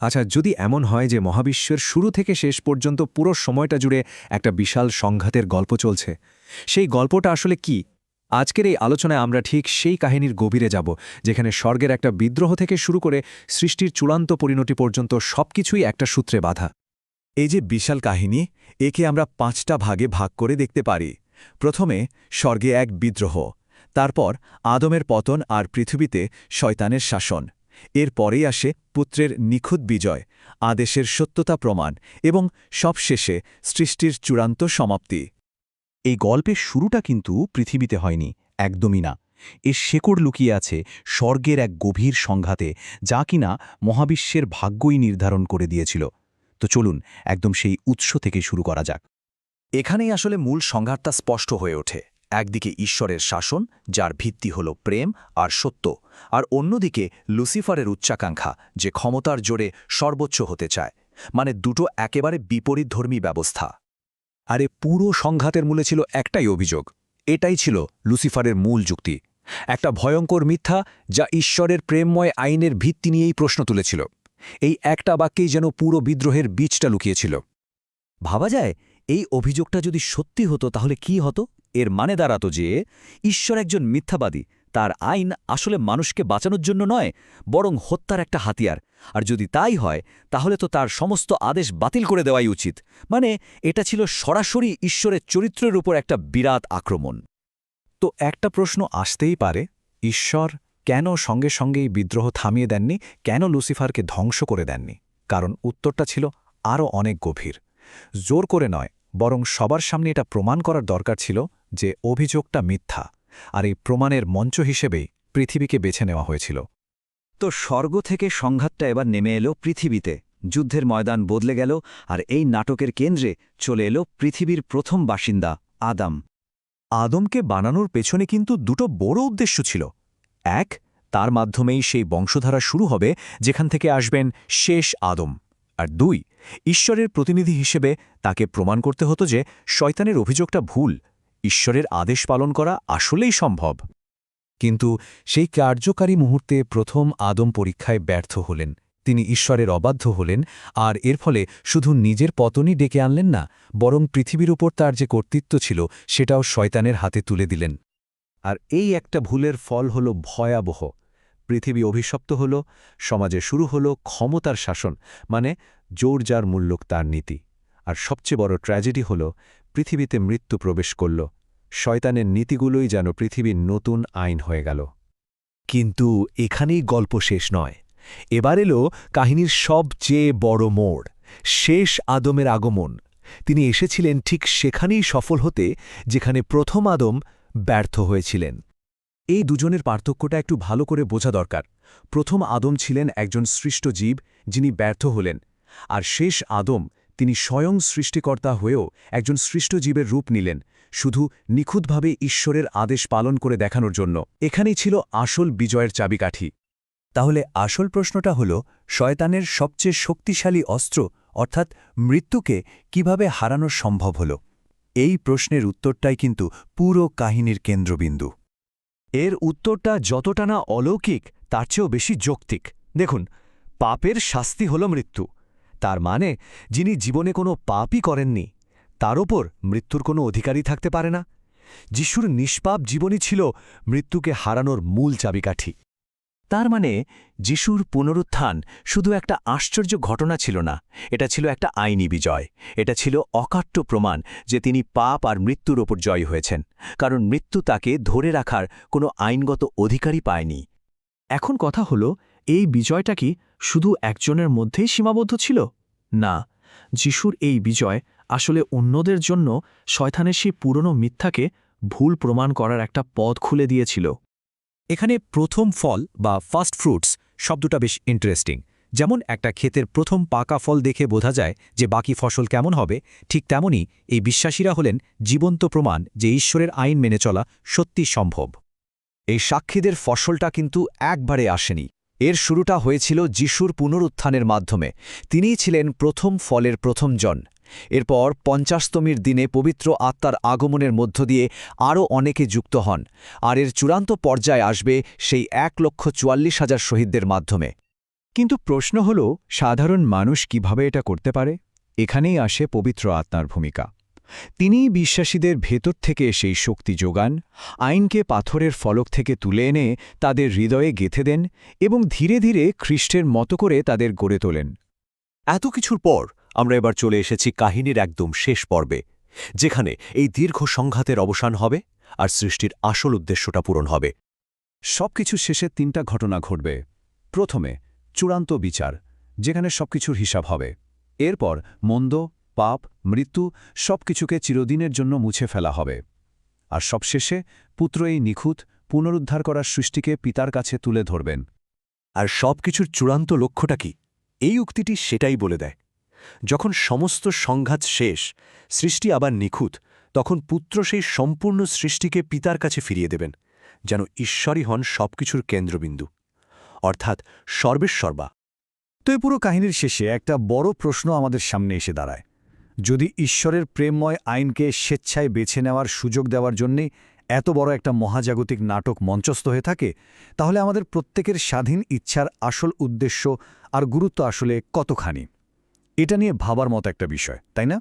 আচ্ছা যদি এমন হয় যে মহাবিশ্বের শুরু থেকে শেষ পর্যন্ত পুরো সময়টা জুড়ে একটা বিশাল সংঘাতের গল্প চলছে, সেই গল্পটা আসলে কি? আজকের এই আলোচনায় আমরা ঠিক সেই কাহিনীর গভীরে যাব, যেখানে স্বর্গের একটা বিদ্রোহ থেকে শুরু করে সৃষ্টির চূড়ান্ত পরিণতি পর্যন্ত সবকিছুই একটা সূত্রে বাধা। এই যে বিশাল কাহিনী, একে আমরা পাঁচটা ভাগে ভাগ করে দেখতে পারি। প্রথমে, স্বর্গে এক বিদ্রোহ, তারপর আদমের পতন আর পৃথিবীতে শয়তানের শাসন। এর পরেই আসে পুত্রের নিখুঁত বিজয়, আদেশের সত্যতা প্রমাণ এবং সবশেষে সৃষ্টির চূড়ান্ত সমাপ্তি। এই গল্পের শুরুটা কিন্তু পৃথিবীতে হয়নি, একদমই না। এর শেকড় লুকিয়ে আছে স্বর্গের এক গভীর সংঘাতে, যা কিনা মহাবিশ্বের ভাগ্যই নির্ধারণ করে দিয়েছিল। তো চলুন, একদম সেই উৎস থেকে শুরু করা যাক। এখানেই আসলে মূল সংঘাতটা স্পষ্ট হয়ে ওঠে। একদিকে ঈশ্বরের শাসন, যার ভিত্তি হল প্রেম আর সত্য, আর অন্যদিকে লুসিফারের উচ্চাকাঙ্ক্ষা যে ক্ষমতার জোরে সর্বোচ্চ হতে চায় মানে দুটো একেবারে বিপরীতধর্মী ব্যবস্থা। আরে পুরো সংঘাতের মূলে ছিল একটাই অভিযোগ, এটাই ছিল লুসিফারের মূল যুক্তি, একটা ভয়ঙ্কর মিথ্যা যা ঈশ্বরের প্রেমময় আইনের ভিত্তি নিয়েই প্রশ্ন তুলেছিল, এই একটা বাক্যেই যেন পুরো বিদ্রোহের বীজটা লুকিয়েছিল। ভাবা যায়, এই অভিযোগটা যদি সত্যি হতো তাহলে কি হতো? এর মানে দাঁড়াতো যে, ঈশ্বর একজন মিথ্যাবাদী। তার আইন আসলে মানুষকে বাঁচানোর জন্য নয়, বরং হত্যার একটা হাতিয়ার। আর যদি তাই হয়, তাহলে তো তার সমস্ত আদেশ বাতিল করে দেওয়াই উচিত। মানে এটা ছিল সরাসরি ঈশ্বরের চরিত্রের উপর একটা বিরাট আক্রমণ। তো একটা প্রশ্ন আসতেই পারে, ঈশ্বর কেন সঙ্গে সঙ্গে এই বিদ্রোহ থামিয়ে দেননি? কেন লুসিফারকে ধ্বংস করে দেননি? কারণ উত্তরটা ছিল আরও অনেক গভীর। জোর করে নয়, বরং সবার সামনে এটা প্রমাণ করার দরকার ছিল যে অভিযোগটা মিথ্যা আর এই প্রমাণের মঞ্চ হিসেবেই পৃথিবীকে বেছে নেওয়া হয়েছিল। তো স্বর্গ থেকে সংঘাতটা এবার নেমে এলো পৃথিবীতে। যুদ্ধের ময়দান বদলে গেল আর এই নাটকের কেন্দ্রে চলে এলো পৃথিবীর প্রথম বাসিন্দা আদাম। আদমকে বানানোর পেছনে কিন্তু দুটো বড় উদ্দেশ্য ছিল। এক, তার মাধ্যমেই সেই বংশধারা শুরু হবে যেখান থেকে আসবেন শেষ আদম। আর দুই, ঈশ্বরের প্রতিনিধি হিসেবে তাকে প্রমাণ করতে হতো যে শয়তানের অভিযোগটা ভুল ঈশ্বরের আদেশ পালন করা আসলেই সম্ভব। কিন্তু সেই কার্যকারী মুহূর্তে প্রথম আদম পরীক্ষায় ব্যর্থ হলেন। তিনি ঈশ্বরের অবাধ্য হলেন, আর এর ফলে শুধু নিজের পতনই ডেকে আনলেন না, বরং পৃথিবীর উপর তার যে কর্তৃত্ব ছিল, সেটাও শয়তানের হাতে তুলে দিলেন। আর এই একটা ভুলের ফল হল ভয়াবহ। পৃথিবী অভিশপ্ত হল, সমাজে শুরু হল ক্ষমতার শাসন মানে জোর যার মূল্যক তার নীতি। আর সবচেয়ে বড় ট্র্যাজেডি হল পৃথিবীতে মৃত্যু প্রবেশ করল, শয়তানের নীতিগুলোই যেন পৃথিবীর নতুন আইন হয়ে গেল। কিন্তু এখানেই গল্প শেষ নয়। এবার এলো কাহিনীর সবচেয়ে বড় মোড়, শেষ আদমের আগমন। তিনি এসেছিলেন ঠিক সেখানেই সফল হতে, যেখানে প্রথম আদম ব্যর্থ হয়েছিলেন। এই দুজনের পার্থক্যটা একটু ভালো করে বোঝা দরকার। প্রথম আদম ছিলেন একজন সৃষ্ট জীব, যিনি ব্যর্থ হলেন, আর শেষ আদম তিনি স্বয়ং সৃষ্টিকর্তা হয়েও একজন সৃষ্ট জীবের রূপ নিলেন, শুধু নিখুঁতভাবে ঈশ্বরের আদেশ পালন করে দেখানোর জন্য। এখানেই ছিল আসল বিজয়ের চাবিকাঠি। তাহলে আসল প্রশ্নটা হল, শয়তানের সবচেয়ে শক্তিশালী অস্ত্র, অর্থাৎ মৃত্যুকে কীভাবে হারানো সম্ভব হল? এই প্রশ্নের উত্তরটাই কিন্তু পুরো কাহিনীর কেন্দ্রবিন্দু। এর উত্তরটা যতটা না অলৌকিক, তার চেয়েও বেশি যৌক্তিক। দেখুন, পাপের শাস্তি হল মৃত্যু। তার মানে যিনি জীবনে কোনো পাপই করেননি, তার ওপর মৃত্যুর কোনো অধিকারই থাকতে পারে না। যিশুর নিষ্পাপ জীবনই ছিল মৃত্যুকে হারানোর মূল চাবিকাঠি। তার মানে যিশুর পুনরুত্থান শুধু একটা আশ্চর্য ঘটনা ছিল না, এটা ছিল একটা আইনি বিজয়। এটা ছিল অকাট্য প্রমাণ যে তিনি পাপ আর মৃত্যুর ওপর জয় হয়েছেন, কারণ মৃত্যু তাকে ধরে রাখার কোনো আইনগত অধিকারই পায়নি। এখন কথা হল, এই বিজয়টা কি শুধু একজনের মধ্যেই সীমাবদ্ধ ছিল? না, যিশুর এই বিজয় আসলে অন্যদের জন্য শয়তানের সেই পুরনো মিথ্যাকে ভুল প্রমাণ করার একটা পথ খুলে দিয়েছিল। এখানে প্রথম ফল বা ফার্স্ট ফ্রুটস শব্দটা বেশ ইন্টারেস্টিং যেমন একটা ক্ষেতের প্রথম পাকা ফল দেখে বোঝা যায় যে বাকি ফসল কেমন হবে, ঠিক তেমনই এই বিশ্বাসীরা হলেন জীবন্ত প্রমাণ যে ঈশ্বরের আইন মেনে চলা সত্যি সম্ভব। এই সাক্ষীদের ফসলটা কিন্তু একবারে আসেনি। এর শুরুটা হয়েছিল যিশুর পুনরুত্থানের মাধ্যমে। তিনিই ছিলেন প্রথম ফলের প্রথম জন। এরপর পঞ্চাশতমীর দিনে পবিত্র আত্মার আগমনের মধ্য দিয়ে আরও অনেকে যুক্ত হন, আর এর চূড়ান্ত পর্যায়ে আসবে সেই এক লক্ষ চুয়াল্লিশ হাজার শহীদদের মাধ্যমে। কিন্তু প্রশ্ন হল, সাধারণ মানুষ কীভাবে এটা করতে পারে? এখানেই আসে পবিত্র আত্মার ভূমিকা। তিনিই বিশ্বাসীদের ভেতর থেকে সেই শক্তি যোগান আইনকে পাথরের ফলক থেকে তুলে এনে তাদের হৃদয়ে গেথে দেন এবং ধীরে ধীরে খ্রিস্টের মতো করে তাদের গড়ে তোলেন। এত কিছুর পর আমরা এবার চলে এসেছি কাহিনীর একদম শেষ পর্বে যেখানে এই দীর্ঘ সংঘাতের অবসান হবে আর সৃষ্টির আসল উদ্দেশ্যটা পূরণ হবে। সবকিছু শেষে তিনটা ঘটনা ঘটবে। প্রথমে চূড়ান্ত বিচার যেখানে সবকিছুর হিসাব হবে। এরপর মন্দ পাপ মৃত্যু সবকিছুকে চিরদিনের জন্য মুছে ফেলা হবে। আর সবশেষে পুত্র এই নিখুঁত পুনরুদ্ধার করার সৃষ্টিকে পিতার কাছে তুলে ধরবেন। আর সবকিছুর চূড়ান্ত লক্ষ্যটা কি? এই উক্তিটি সেটাই বলে দেয়। যখন সমস্ত সংঘাত শেষ সৃষ্টি আবার নিখুঁত তখন পুত্র সেই সম্পূর্ণ সৃষ্টিকে পিতার কাছে ফিরিয়ে দেবেন যেন ঈশ্বরই হন সবকিছুর কেন্দ্রবিন্দু। অর্থাৎ সর্বেশ্বর্বা তো এই পুরো কাহিনীর শেষে একটা বড় প্রশ্ন আমাদের সামনে এসে দাঁড়ায়। যদি ঈশ্বরের প্রেমময় আইনকে স্বেচ্ছায় বেছে নেওয়ার সুযোগ দেওয়ার জন্যে এত বড় একটা মহাজাগতিক নাটক মঞ্চস্থ হয়ে থাকে, তাহলে আমাদের প্রত্যেকের স্বাধীন ইচ্ছার আসল উদ্দেশ্য আর গুরুত্ব আসলে কতখানি? এটা নিয়ে ভাবার মতো একটা বিষয়, তাই না?